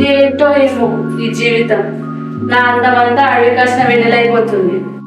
ఏంటో ఏమో ఈ జీవితం. నా అందమంతా అడవి కష్ట వెన్నెలైపోతుంది.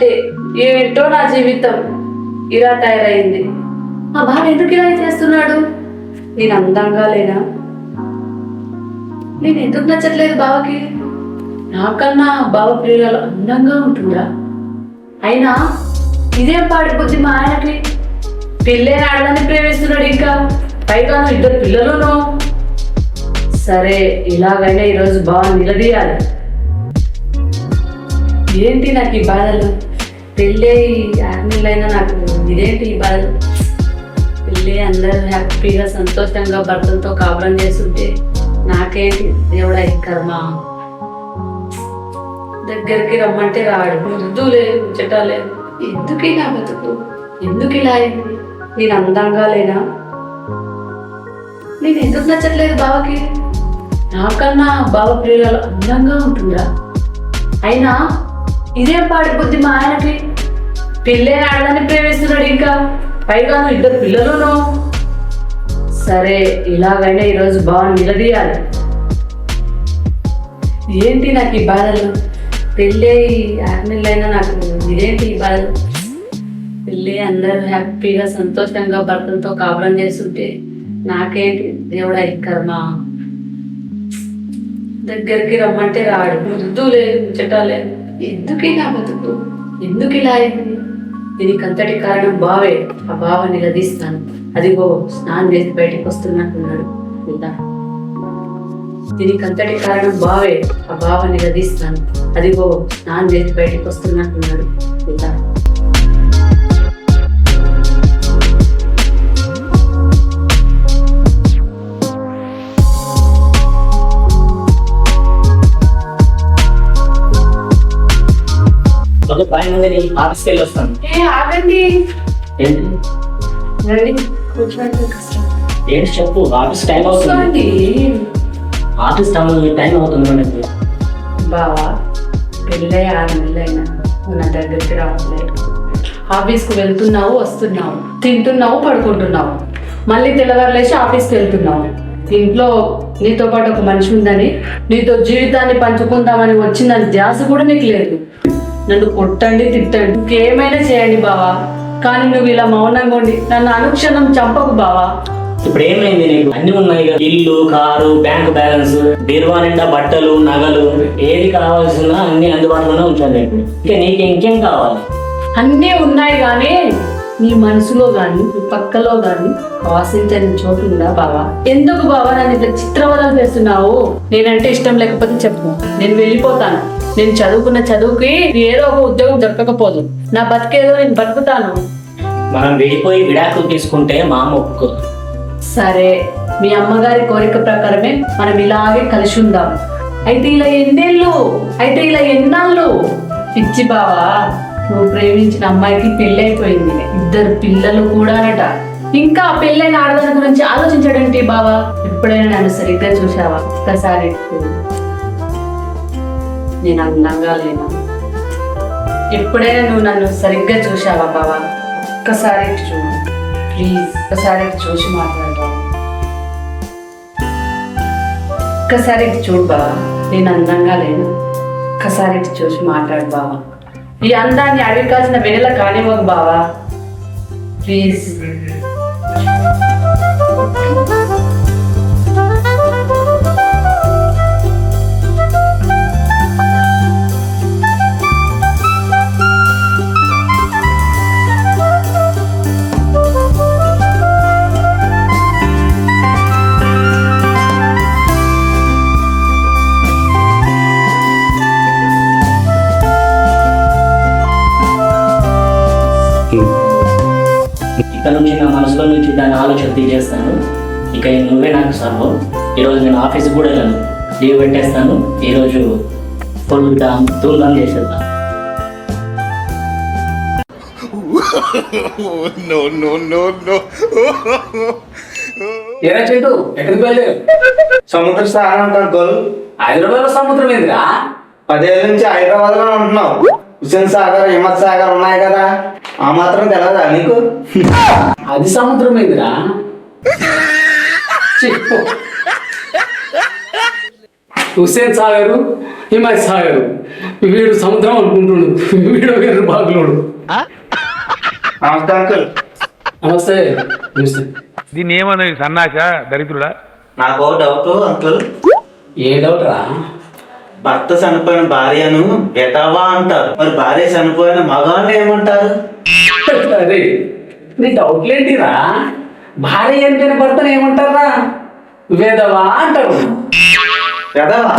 కానట్టే ఏంటో నా జీవితం ఇలా తయారైంది. మా బావ ఎందుకు ఇలా చేస్తున్నాడు? నేను అందంగా లేనా? నేను ఎందుకు నచ్చట్లేదు బావకి? నాకన్నా బావ పిల్లలు అందంగా ఉంటుందా? అయినా ఇదేం పాడి బుద్ధి మా ఆయనకి. పిల్లని ఆడని ప్రేమిస్తున్నాడు ఇంకా. పైగా ఇద్దరు పిల్లలును. సరే ఇలాగైనా ఈరోజు బాగా నిలదీయాలి. ఏంటి నాకు ఈ బాధలు? పెళ్ళి ఆరు అయినా నాకు ఇదేంటి బాధ పెళ్ళి అందరూ హ్యాపీగా సంతోషంగా భర్తలతో కాపురం చేస్తుంటే నాకేంటి దేవుడా కర్మ. దగ్గరికి రమ్మంటే రాడు ముద్దు లేదు ముచ్చట లేదు ఎందుకు నా బతుకు? ఎందుకు ఇలా అయింది? నేను అందంగా లేనా? నేను ఎందుకు నచ్చట్లేదు బావకి? నాకన్నా బావ ప్రియురాలు అందంగా ఉంటుందా అయినా ఇదేం పాడి బుద్ధి మా ఆయనకి. పిల్లని ఆడదాన్ని ప్రేమిస్తున్నాడు ఇంకా. పైగా ఇద్దరు పిల్లలును. సరే ఇలాగైనా ఈరోజు బాగా నిలదీయాలి. ఏంటి నాకు ఈ బాధలు? పెళ్ళి ఆరు నెలలైనా నాకు ఇదేంటి ఈ బాధలు? పెళ్ళి అందరూ హ్యాపీగా సంతోషంగా భర్తలతో కాపురం చేస్తుంటే నాకేంటి? దేవుడా కర్మ. దగ్గరికి రమ్మంటే రాడు. ముద్దు లేదు ముచ్చట లేదు. ఎందుకు నా బతుకు ఎందుకు ఇలా అయింది? దీనికి అంతటి కారణం బావే. ఆ బావ నిలదీస్తాను. అదిగో స్నానం చేసి బయటకు వస్తున్నట్టున్నాడు. వెళ్దా దీనికి అంతటి కారణం బావే. ఆ బావ నిలదీస్తాను. అదిగో స్నానం చేసి బయటకు వస్తున్నట్టున్నాడు. వెళ్దా పైన ఉంది నేను ఆఫీస్కి వెళ్ళి వస్తాను. ఏ ఆగండి. ఏంటి? రండి కూర్చోండి ఏంటి చెప్పు ఆఫీస్ టైం అవుతుంది. ఆఫీస్ టైం టైం అవుతుంది మనకి బావా పెళ్ళై ఆరు నెలలైనా నా దగ్గరికి రావట్లేదు ఆఫీస్కి వెళ్తున్నావు వస్తున్నావు తింటున్నావు పడుకుంటున్నావు. మళ్ళీ తెల్లవారులేసి ఆఫీస్కి వెళ్తున్నావు. ఇంట్లో నీతో పాటు ఒక మనిషి ఉందని నీతో జీవితాన్ని పంచుకుందామని వచ్చిన ధ్యాస కూడా నీకు లేదు. నన్ను కొట్టండి తిట్టండి. ఇంకేమైనా చేయండి బావా. కానీ నువ్వు ఇలా మౌనంగా ఉండి నన్ను అనుక్షణం చంపకు బావా. ఇప్పుడు ఏమైంది నీకు? అన్ని ఉన్నాయి కదా. ఇల్లు కారు బ్యాంక్ బ్యాలెన్స్ బీరువా నిండా బట్టలు నగలు ఏది కావాల్సిన అన్ని అందుబాటులోనే ఉంచాను నీకు. ఇంకా నీకు ఇంకేం కావాలి? అన్నీ ఉన్నాయి కానీ నీ మనసులో గాని నీ పక్కలో గాని ఆశించని చోటు ఉందా బావా? ఎందుకు బావా నన్ను ఇట్లా చిత్రవదలు చేస్తున్నావు నేనంటే ఇష్టం లేకపోతే చెప్పు. నేను వెళ్ళిపోతాను. నేను చదువుకున్న చదువుకి ఏదో ఒక ఉద్యోగం దొరకకపోదు. నా బతికేదో నేను బతుకుతాను. మనం విడిపోయి విడాకులు తీసుకుంటే మా అమ్మ ఒప్పుకోదు. సరే మీ అమ్మగారి కోరిక ప్రకారమే మనం ఇలాగే కలిసి ఉందాం. అయితే ఇలా ఎన్నేళ్ళు? అయితే ఇలా ఎన్నాళ్ళు? పిచ్చి బావా. నువ్వు ప్రేమించిన అమ్మాయికి పెళ్ళైపోయింది. ఇద్దరు పిల్లలు కూడానట. ఇంకా పెళ్ళైన ఆడదాని గురించి ఆలోచించడంటే బావా? ఎప్పుడైనా నన్ను సరిగ్గా చూసావా ఒక్కసారి నేను అందంగా లేను. ఎప్పుడైనా నువ్వు నన్ను సరిగ్గా చూసావా బావా? ఒక్కసారి ఇటు చూడు. ప్లీజ్ ఒక్కసారి చూసి మాట్లాడు. ఒక్కసారి చూడు బావా. నేను అందంగా లేను. ఒక్కసారి చూసి మాట్లాడు బావా. ఈ అందాన్ని అడవి కాసిన వెనెల కానివ్వకు బావా. ప్లీజ్ ఇక్కడ నుంచి నా మనసులో నుంచి దాని ఆలోచన తీసేస్తాను. ఇక నువ్వే నాకు సర్వం. ఈరోజు నేను ఆఫీస్కి కూడా వెళ్ళను. లీవ్ పెట్టేస్తాను. ఈరోజు డామ్ ధూమ్ధామ్ చేసేద్దాం. ఏరా చెట్టు ఎక్కడికి సముద్ర స్థానం అంకుల్ హైదరాబాద్లో సముద్రం ఏందిరా? పదేళ్ళ నుంచి హైదరాబాద్లో ఉంటున్నావు. హుసేన్ సాగర్ హిమ్మత్ సాగర్ ఉన్నాయి కదా? ఆ మాత్రం తెలియదా నీకు? అది సముద్రం ఏందిరా చెప్పు హుస్సేన్ సాగరు హిమాయత్ సాగరు వీడు సముద్రం అనుకుంటుండు వీడు వీడు బాగులోడు నమస్తే అంకుల్. నమస్తే నమస్తే దీన్ని ఏమన్నది సన్నాస దరిద్రుడా? నాకు డౌట్ అంకుల్. ఏ డౌట్ రా? భర్త చనిపోయిన భార్యను విధవా అంటారు. మరి భార్య చనిపోయిన మగాన్ని ఏమంటారు? అరే నీ డౌట్లేంటిరా భార్య చనిపోయిన భర్తను ఏమంటారా? వేదవా అంటారు. విధవా?